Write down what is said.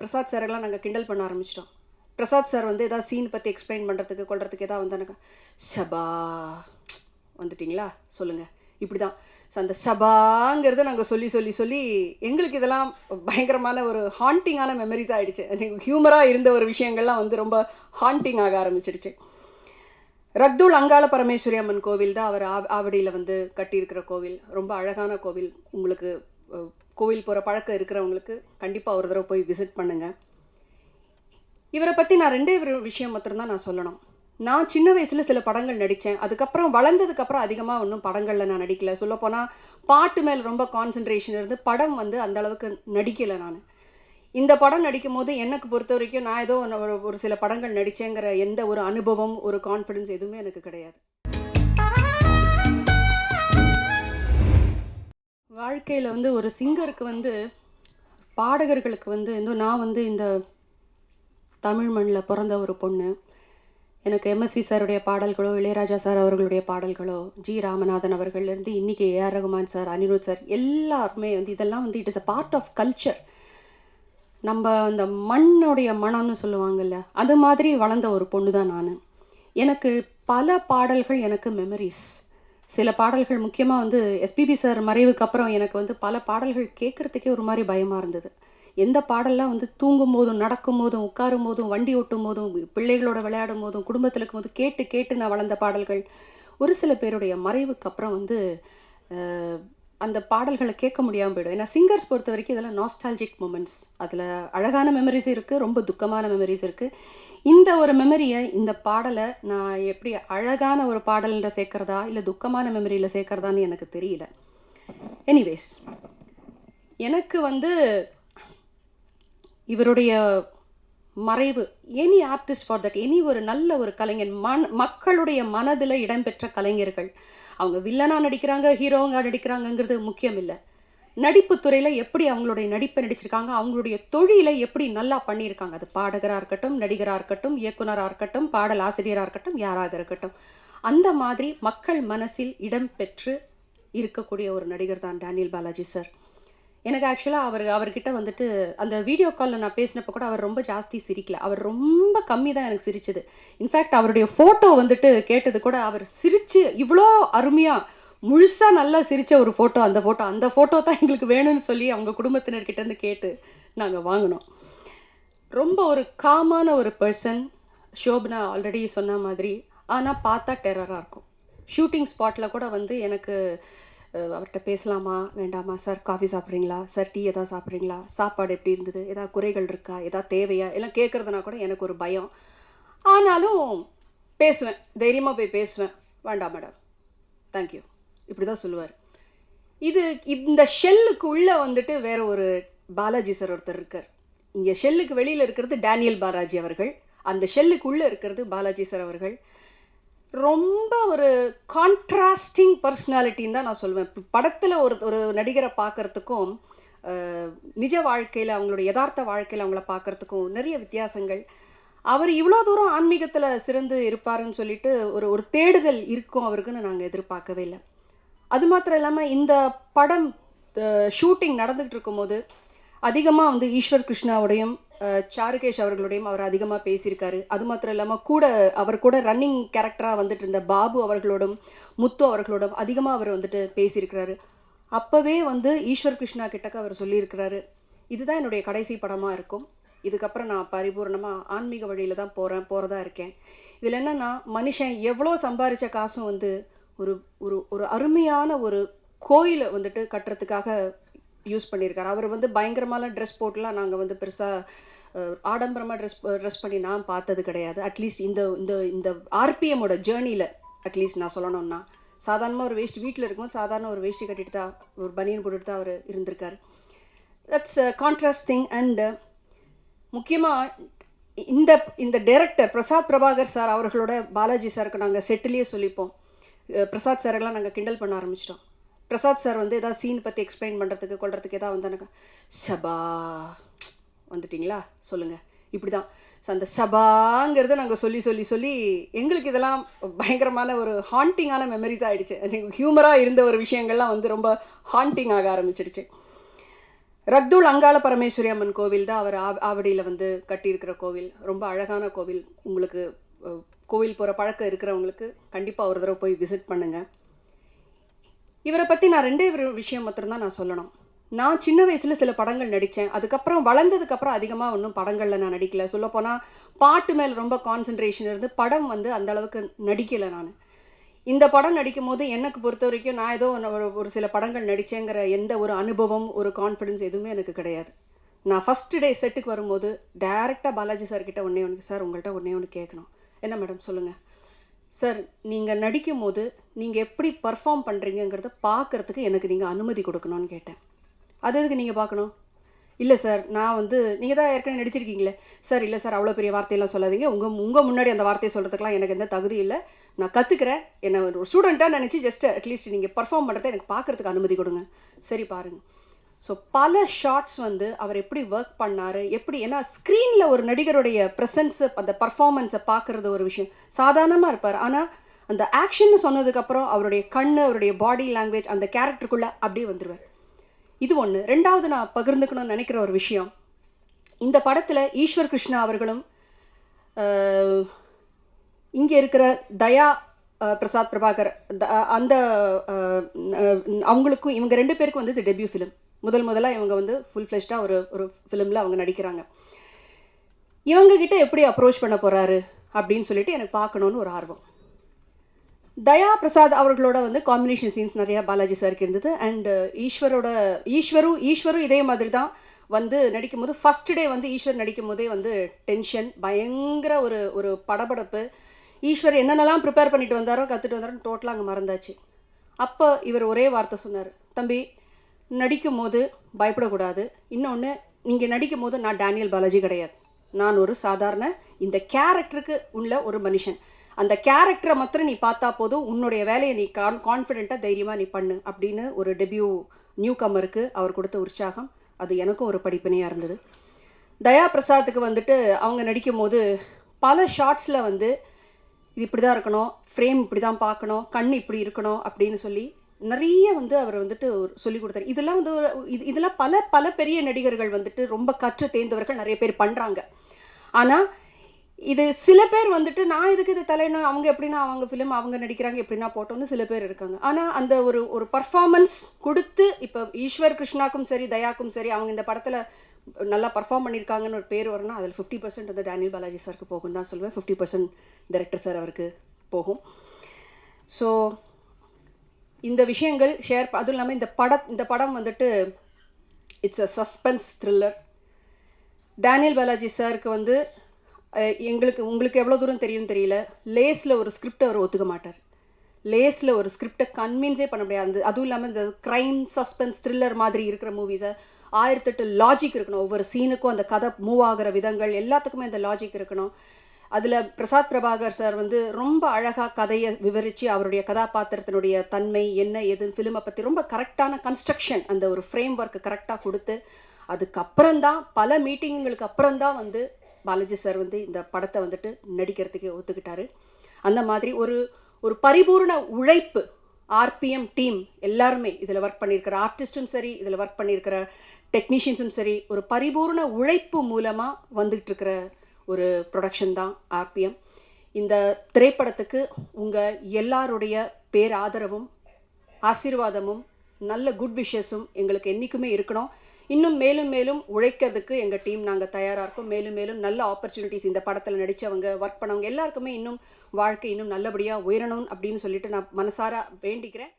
பிரசாத் சாரெல்லாம் நாங்கள் கிண்டல் பண்ண ஆரம்பிச்சிட்டோம். பிரசாத் சார் வந்து ஏதாவது சீன் பற்றி எக்ஸ்பிளைன் பண்ணுறதுக்கு கொள்றதுக்கு ஏதாவது வந்தானுக்கா ஷபா வந்துட்டிங்களா? சொல்லுங்கள் இப்படி தான் ஸோ அந்த சபாங்கிறத நாங்கள் சொல்லி சொல்லி சொல்லி எங்களுக்கு இதெல்லாம் பயங்கரமான ஒரு ஹாண்டிங்கான மெமரிஸ் ஆகிடுச்சு ஹியூமராக இருந்த ஒரு விஷயங்கள்லாம் வந்து ரொம்ப ஹாண்டிங் ஆக ஆரம்பிச்சிடுச்சு. ரக்துல் அங்காள பரமேஸ்வரி அம்மன் கோவில் தான் அவர் ஆவடியில் வந்து கட்டியிருக்கிற கோவில். ரொம்ப அழகான கோவில். உங்களுக்கு கோவில் போகிற பழக்கம் இருக்கிறவங்களுக்கு கண்டிப்பாக ஒரு தடவை போய் விசிட் பண்ணுங்கள் இவரை பற்றி நான் ரெண்டே ஒரு விஷயம் மட்டும்தான் நான் சொல்லணும். நான் சின்ன வயசில் சில படங்கள் நடித்தேன் அதுக்கப்புறம் வளர்ந்ததுக்கப்புறம் அதிகமாக ஒன்றும் படங்களில் நான் நடிக்கலை. சொல்லப்போனால் பாட்டு மேலே ரொம்ப கான்சன்ட்ரேஷன் இருந்து படம் வந்து அந்த அளவுக்கு நடிக்கலை நான். இந்த படம் நடிக்கும் போது எனக்கு பொறுத்த வரைக்கும் நான் ஏதோ ஒரு ஒரு சில படங்கள் நடித்தேங்கிற எந்த ஒரு அனுபவம் ஒரு கான்ஃபிடன்ஸ் எதுவுமே எனக்கு கிடையாது. வாழ்க்கையில் வந்து ஒரு சிங்கருக்கு வந்து பாடகர்களுக்கு வந்து இன்னும் நான் வந்து இந்த தமிழ் மண்ணில் பிறந்த ஒரு பொண்ணு. எனக்கு எம்எஸ்வி சாருடைய பாடல்களோ இளையராஜா சார் அவர்களுடைய பாடல்களோ ஜி ராமநாதன் அவர்கள்லேருந்து இன்றைக்கி AR Rahman sir Anirudh sir எல்லாருமே வந்து இதெல்லாம் வந்து it is a part of culture நம்ம அந்த மண்ணுடைய மனம்னு சொல்லுவாங்கல்ல அது மாதிரி வளர்ந்த ஒரு பொண்ணு தான் நான். எனக்கு பல பாடல்கள் எனக்கு மெமரிஸ் சில பாடல்கள் முக்கியமாக வந்து எஸ்பிபி சார் மறைவுக்கு அப்புறம் எனக்கு வந்து பல பாடல்கள் கேட்குறதுக்கே ஒரு மாதிரி பயமாக இருந்தது. எந்த பாடல்லாம் வந்து தூங்கும் போதும் நடக்கும் போதும் உட்காரும் போதும் வண்டி ஓட்டும் போதும் பிள்ளைகளோட விளையாடும் போதும் குடும்பத்தில் இருக்கும் போது கேட்டு கேட்டு நான் வளர்ந்த பாடல்கள் ஒரு சில பேருடைய மறைவுக்கு அப்புறம் வந்து அந்த பாடல்களை கேட்க முடியாமல் போயிடும். ஏன்னா சிங்கர்ஸ் பொறுத்த வரைக்கும் இதெல்லாம் நாஸ்டாலஜிக் மூமெண்ட்ஸ் அதில் அழகான மெமரிஸ் இருக்குது ரொம்ப துக்கமான மெமரிஸ் இருக்குது இந்த ஒரு மெமரியை இந்த பாடலை நான் எப்படி அழகான ஒரு பாடலில் சேர்க்குறதா இல்லை துக்கமான மெமரியில் சேர்க்குறதான்னு எனக்கு தெரியல. எனிவேஸ் எனக்கு வந்து இவருடைய மறைவு. Any artist for that any ஒரு நல்ல ஒரு கலைஞன் மன மக்களுடைய மனதில் இடம்பெற்ற கலைஞர்கள். அவங்க வில்லனா நடிக்கிறாங்க ஹீரோவாக நடிக்கிறாங்கங்கிறது முக்கியம் இல்லை நடிப்பு துறையில் எப்படி அவங்களுடைய நடிப்பை நடிச்சிருக்காங்க அவங்களுடைய தொழிலை எப்படி நல்லா பண்ணியிருக்காங்க. அது பாடகராக இருக்கட்டும் நடிகராக இருக்கட்டும் இயக்குனராக இருக்கட்டும் பாடல் ஆசிரியராக இருக்கட்டும் யாராக இருக்கட்டும். அந்த மாதிரி மக்கள் மனசில் இடம்பெற்று இருக்கக்கூடிய ஒரு நடிகர் தான் டேனியல் பாலாஜி சார். எனக்கு ஆக்சுவலாக அவர் அவர்கிட்ட வந்துட்டு அந்த வீடியோ காலில் நான் பேசினப்போ கூட அவர் ரொம்ப ஜாஸ்தி சிரிக்கல. அவர் ரொம்ப கம்மி தான் எனக்கு சிரிச்சது. இன்ஃபேக்ட் அவருடைய ஃபோட்டோ வந்துட்டு கேட்டது கூட அவர் சிரித்து இவ்வளோ அருமையாக முழுசாக நல்லா சிரித்த ஒரு ஃபோட்டோ அந்த ஃபோட்டோ அந்த ஃபோட்டோ தான் எங்களுக்கு வேணும்னு சொல்லி அவங்க குடும்பத்தினர்கிட்டருந்து கேட்டு நாங்கள் வாங்கினோம். ரொம்ப ஒரு காமான ஒரு பர்சன் ஷோபனா ஆல்ரெடி சொன்ன மாதிரி. ஆனால் பார்த்தா டெரராக இருக்கும். ஷூட்டிங் ஸ்பாட்டில் கூட வந்து எனக்கு அவர்கிட்ட பேசலாமா? வேண்டாமா? சார் காஃபி சாப்பிட்றீங்களா? சார் டீ எதாவது சாப்பிட்றீங்களா? சாப்பாடு எப்படி இருந்தது? எதாவது குறைகள் இருக்கா? எதாவது தேவையா? எல்லாம் கேட்குறதுனா கூட எனக்கு ஒரு பயம். ஆனாலும் பேசுவேன். தைரியமாக போய் பேசுவேன். வேண்டாம் மேடம். தேங்க்யூ இப்படி தான் சொல்லுவார். இது இந்த ஷெல்லுக்கு உள்ளே வந்துட்டு வேற ஒரு பாலாஜி சார் ஒருத்தர் இருக்கார். இங்கே ஷெல்லுக்கு வெளியில் இருக்கிறது டேனியல் பாலாஜி அவர்கள். அந்த ஷெல்லுக்கு உள்ளே இருக்கிறது பாலாஜி சார் அவர்கள். ரொம்ப ஒரு கான்ட்ராஸ்டிங் பர்சனாலிட்டின்னு தான் நான் சொல்லுவேன் படத்தில் ஒரு ஒரு நடிகரை பார்க்கறதுக்கும் நிஜ வாழ்க்கையில் அவங்களோட யதார்த்த வாழ்க்கையில் அவங்கள பார்க்குறதுக்கும் நிறைய வித்தியாசங்கள். அவர் இவ்வளோ தூரம் ஆன்மீகத்தில் சிறந்து இருப்பாருன்னு சொல்லிட்டு ஒரு ஒரு தேடுதல் இருக்கும் அவருக்குன்னு நாங்கள் எதிர்பார்க்கவே இல்லை. அது மாத்திரம் இல்லாமல் இந்த படம் ஷூட்டிங் நடந்துகிட்டு இருக்கும்போது அதிகமாக வந்து ஈஸ்வர் கிருஷ்ணாவுடையும் சாருகேஷ் அவர்களுடையும் அவர் அதிகமாக பேசியிருக்காரு. அது மாத்திரம் இல்லாமல் கூட அவர் கூட ரன்னிங் கேரக்டராக வந்துட்டு இருந்த பாபு அவர்களோடும் முத்து அவர்களோடும் அதிகமாக அவர் வந்துட்டு பேசியிருக்கிறாரு. அப்போவே வந்து ஈஸ்வர் கிருஷ்ணா கிட்டக்க அவர் சொல்லியிருக்கிறாரு இதுதான் என்னுடைய கடைசி படமாக இருக்கும். இதுக்கப்புறம் நான் பரிபூர்ணமாக ஆன்மீக வழியில் தான் போகிறேன் போகிறதா இருக்கேன். இதில் என்னென்னா மனுஷன் எவ்வளோ சம்பாரித்த காசும் வந்து ஒரு ஒரு ஒரு அருமையான ஒரு கோயிலை வந்துட்டு கட்டுறதுக்காக யூஸ் பண்ணியிருக்காரு. அவர் வந்து பயங்கரமான ட்ரெஸ் போட்டுலாம் நாங்கள் வந்து பெருசாக ஆடம்பரமாக ட்ரெஸ் ட்ரெஸ் பண்ணி நான் பார்த்தது கிடையாது. அட்லீஸ்ட் இந்த இந்த இந்த ஆர்பிஎம்மோட ஜேர்னியில் அட்லீஸ்ட் நான் சொல்லணும்னா சாதாரணமாக ஒரு வேஷ்டி வீட்டில் இருக்கும்போது சாதாரண ஒரு வேஷ்டி கட்டிட்டு தான் ஒரு பனியன் போட்டுட்டு தான் அவர் இருந்திருக்காரு. தட்ஸ் கான்ட்ராஸ்ட் திங் அண்டு முக்கியமாக இந்த இந்த டைரக்டர் பிரசாத் பிரபாகர் சார் அவர்களோட பாலாஜி சாருக்கு நாங்கள் செட்டிலேயே சொல்லிப்போம். பிரசாத் சாரெல்லாம் நாங்கள் கிண்டல் பண்ண ஆரம்பிச்சிட்டோம். பிரசாத் சார் வந்து ஏதாவது சீன் பற்றி எக்ஸ்பிளைன் பண்ணுறதுக்கு கொள்றதுக்கு ஏதாவது வந்தானுக்கா ஷபா வந்துட்டிங்களா? சொல்லுங்கள் இப்படி தான் ஸோ அந்த சபாங்கிறத நாங்கள் சொல்லி சொல்லி சொல்லி எங்களுக்கு இதெல்லாம் பயங்கரமான ஒரு ஹாண்டிங்கான மெமரிஸ் ஆகிடுச்சு ஹியூமராக இருந்த ஒரு விஷயங்கள்லாம் வந்து ரொம்ப ஹாண்டிங் ஆக ஆரம்பிச்சிடுச்சு. ரக்துல் அங்காள பரமேஸ்வரி அம்மன் கோவில் தான் அவர் ஆவ ஆவடியில் வந்து கட்டியிருக்கிற கோவில். ரொம்ப அழகான கோவில். உங்களுக்கு கோவில் போகிற பழக்கம் இருக்கிறவங்களுக்கு கண்டிப்பாக ஒரு தடவை போய் விசிட் பண்ணுங்கள் இவரை பற்றி நான் ரெண்டே ஒரு விஷயம் மாத்திரம்தான் நான் சொல்லணும். நான் சின்ன வயசில் சில படங்கள் நடித்தேன் அதுக்கப்புறம் வளர்ந்ததுக்கப்புறம் அதிகமாக ஒன்றும் படங்களில் நான் நடிக்கல. சொல்லப்போனால் பாட்டு மேல் ரொம்ப கான்சன்ட்ரேஷன் இருந்து படம் வந்து அந்தளவுக்கு நடிக்கலை நான். இந்த படம் நடிக்கும் போது எனக்கு பொறுத்த வரைக்கும் நான் ஏதோ ஒரு ஒரு சில படங்கள் நடித்தேங்கிற எந்த ஒரு அனுபவம் ஒரு கான்ஃபிடன்ஸ் எதுவுமே எனக்கு கிடையாது. நான் ஃபஸ்ட்டு டே செட்டுக்கு வரும்போது டைரெக்டாக பாலாஜி சார்கிட்ட ஒன்றே ஒன்று சார் உங்கள்கிட்ட ஒன்றே ஒன்று கேட்கணும் என்ன மேடம் சொல்லுங்கள் சார் நீங்கள் நடிக்கும் போது நீங்கள் எப்படி பர்ஃபார்ம் பண்ணுறீங்கங்கிறத பார்க்கறதுக்கு எனக்கு நீங்கள் அனுமதி கொடுக்கணும்னு கேட்டேன். அது எதுக்கு நீங்கள் பார்க்கணும்? இல்லை சார் நான் வந்து நீங்கள் தான் ஏற்கனவே நடிச்சிருக்கீங்களே. சார் இல்லை சார் அவ்வளோ பெரிய வார்த்தையெல்லாம் சொல்லாதீங்க. உங்கள் உங்கள் முன்னாடி அந்த வார்த்தையை சொல்கிறதுக்கெலாம் எனக்கு எந்த தகுதி இல்லை. நான் கற்றுக்கிறேன் என்னை ஒரு ஸ்டூடெண்ட்டாக நினச்சி ஜஸ்ட் அட்லீஸ்ட் நீங்கள் பர்ஃபார்ம் பண்ணுறதை எனக்கு பார்க்கறதுக்கு அனுமதி கொடுங்க. சரி பாருங்கள் ஸோ பல ஷார்ட்ஸ் வந்து அவர் எப்படி ஒர்க் பண்ணார் எப்படி ஏன்னா ஸ்க்ரீனில் ஒரு நடிகருடைய ப்ரெசன்ஸு அந்த பர்ஃபார்மன்ஸை பார்க்குறது ஒரு விஷயம். சாதாரணமாக இருப்பார். ஆனால் அந்த ஆக்ஷன்னு சொன்னதுக்கப்புறம் அவருடைய கண் அவருடைய பாடி லாங்குவேஜ் அந்த கேரக்டருக்குள்ளே அப்படியே வந்துடுவார் இது ஒன்று ரெண்டாவது நான் பகிர்ந்துக்கணும்னு நினைக்கிற ஒரு விஷயம். இந்த படத்தில் ஈஸ்வர் கிருஷ்ணா அவர்களும் இங்கே இருக்கிற தயா பிரசாத் பிரபாகர் த- அந்த அவங்களுக்கும் இவங்க ரெண்டு பேருக்கும் வந்து இது டெபியூ ஃபிலிம் முதல் முதலாக இவங்க வந்து ஃபுல் ஃப்ளெஷ்டாக ஒரு ஒரு ஃபிலிமில் அவங்க நடிக்கிறாங்க. இவங்ககிட்ட எப்படி அப்ரோச் பண்ண போகிறாரு அப்படின்னு சொல்லிட்டு எனக்கு பார்க்கணுன்னு ஒரு ஆர்வம். தயா பிரசாத் அவர்களோட வந்து காம்பினேஷன் சீன்ஸ் நிறையா பாலாஜி சாருக்கு இருந்தது. அண்ட் uh, ஈஸ்வரோட ஈஸ்வரும் ஈஸ்வரும் இதே மாதிரி தான் வந்து நடிக்கும் போது ஃபஸ்ட் டே வந்து ஈஸ்வர் நடிக்கும் போதே வந்து டென்ஷன் பயங்கர ஒரு ஒரு படபடப்பு. ஈஸ்வர் என்னென்னலாம் ப்ரிப்பேர் பண்ணிட்டு வந்தாரோ கற்றுட்டு வந்தாரோ டோட்டலாக அங்கே மறந்தாச்சு. அப்போ இவர் ஒரே வார்த்தை சொன்னார் தம்பி நடிக்கும் போது பயப்படக்கூடாது. இன்னொன்று நீங்கள் நடிக்கும் போது நான் டேனியல் பாலாஜி கிடையாது. நான் ஒரு சாதாரண இந்த கேரக்டருக்கு உள்ள ஒரு மனுஷன். அந்த கேரக்டரை மாத்திரம் நீ பார்த்தா போதும் உன்னுடைய வேலையை நீ கான் கான்ஃபிடெண்ட்டாக தைரியமாக நீ பண்ணு அப்படின்னு ஒரு டெபியூ நியூ கம்மருக்கு அவர் கொடுத்த உற்சாகம் அது எனக்கும் ஒரு படிப்பினையாக இருந்தது. தயா பிரசாத்துக்கு வந்துட்டு அவங்க நடிக்கும் போது பல ஷார்ட்ஸில் வந்து இது இப்படி தான் இருக்கணும் ஃப்ரேம் இப்படி தான் பார்க்கணும் கண் இப்படி இருக்கணும் அப்படின்னு சொல்லி நிறைய வந்து அவர் வந்துட்டு ஒரு சொல்லி கொடுத்தாரு. இதெல்லாம் வந்து ஒரு இது இதெல்லாம் பல பல பெரிய நடிகர்கள் வந்துட்டு ரொம்ப கற்று தேர்ந்தவர்கள் நிறைய பேர் பண்ணுறாங்க ஆனால் இது சில பேர் வந்துட்டு நான் இதுக்கு இது தலைனா? அவங்க எப்படின்னா அவங்க ஃபிலிம் அவங்க நடிக்கிறாங்க எப்படின்னா போட்டோன்னு சில பேர் இருக்காங்க. ஆனால் அந்த ஒரு ஒரு பர்ஃபார்மன்ஸ் கொடுத்து இப்போ ஈஸ்வர் கிருஷ்ணாக்கும் சரி தயாக்கும் சரி அவங்க இந்த படத்தில் நல்லா பர்ஃபார்ம் பண்ணியிருக்காங்கன்னு ஒரு பேர் வரும்னா அதில் ஃபிஃப்டி பர்சன்ட் வந்து டேனியல் பாலாஜி சாருக்கு போகும் தான் சொல்லுவேன் ஃபிஃப்டி பர்சன்ட் டைரக்டர் சார் அவருக்கு போகும். ஸோ இந்த விஷயங்கள் ஷேர் அதுவும் இல்லாமல் இந்த பட இந்த படம் வந்துட்டு it's a suspense thriller Daniel Balaji சாருக்கு வந்து எங்களுக்கு உங்களுக்கு எவ்வளோ தூரம் தெரியும் தெரியல. லேஸில் ஒரு ஸ்கிரிப்டை அவர் ஒத்துக்க மாட்டார். லேஸில் ஒரு ஸ்கிரிப்டை கன்வின்ஸே பண்ண முடியாது. அந்த- அதுவும் இல்லாமல் இந்த க்ரைம் சஸ்பென்ஸ் த்ரில்லர் மாதிரி இருக்கிற மூவிஸை ஆயிரத்தெட்டு லாஜிக் இருக்கணும். ஒவ்வொரு சீனுக்கும் அந்த கதை மூவ் ஆகிற விதங்கள் எல்லாத்துக்குமே அந்த லாஜிக் இருக்கணும். அதில் பிரசாத் பிரபாகர் சார் வந்து ரொம்ப அழகாக கதையை விவரித்து அவருடைய கதாபாத்திரத்தினுடைய தன்மை என்ன ஏதுன்னு ஃபிலிமை பற்றி ரொம்ப கரெக்டான கன்ஸ்ட்ரக்ஷன் அந்த ஒரு ஃப்ரேம் ஒர்க்கு கரெக்டாக கொடுத்து அதுக்கப்புறம்தான் பல மீட்டிங்களுக்கு அப்புறம்தான் வந்து பாலாஜி சார் வந்து இந்த படத்தை வந்துட்டு நடிக்கிறதுக்கு ஒத்துக்கிட்டாரு. அந்த மாதிரி ஒரு ஒரு பரிபூர்ண உழைப்பு ஆர்பிஎம் டீம் எல்லாருமே இதில் ஒர்க் பண்ணியிருக்கிற ஆர்டிஸ்ட்டும் சரி இதில் ஒர்க் பண்ணியிருக்கிற டெக்னீஷியன்ஸும் சரி ஒரு பரிபூர்ண உழைப்பு மூலமாக வந்துகிட்டு இருக்கிற ஒரு ப்ரொடக்ஷன் தான் ஆர்பிஎம் இந்த திரைப்படத்துக்கு உங்கள் எல்லாருடைய பேராதரவும் ஆசீர்வாதமும் நல்ல குட் விஷஸும் எங்களுக்கு என்றைக்குமே இருக்கணும். இன்னும் மேலும் மேலும் உழைக்கிறதுக்கு எங்கள் டீம் நாங்கள் தயாராக இருக்கோம். மேலும் மேலும் நல்ல ஆப்பர்ச்சுனிட்டிஸ் இந்த படத்தில் நடித்தவங்க ஒர்க் பண்ணவங்க எல்லாருக்குமே இன்னும் வாழ்க்கை இன்னும் நல்லபடியாக உயரணும் அப்படின்னு சொல்லிட்டு நான் மனசார வேண்டிக்கிறேன்.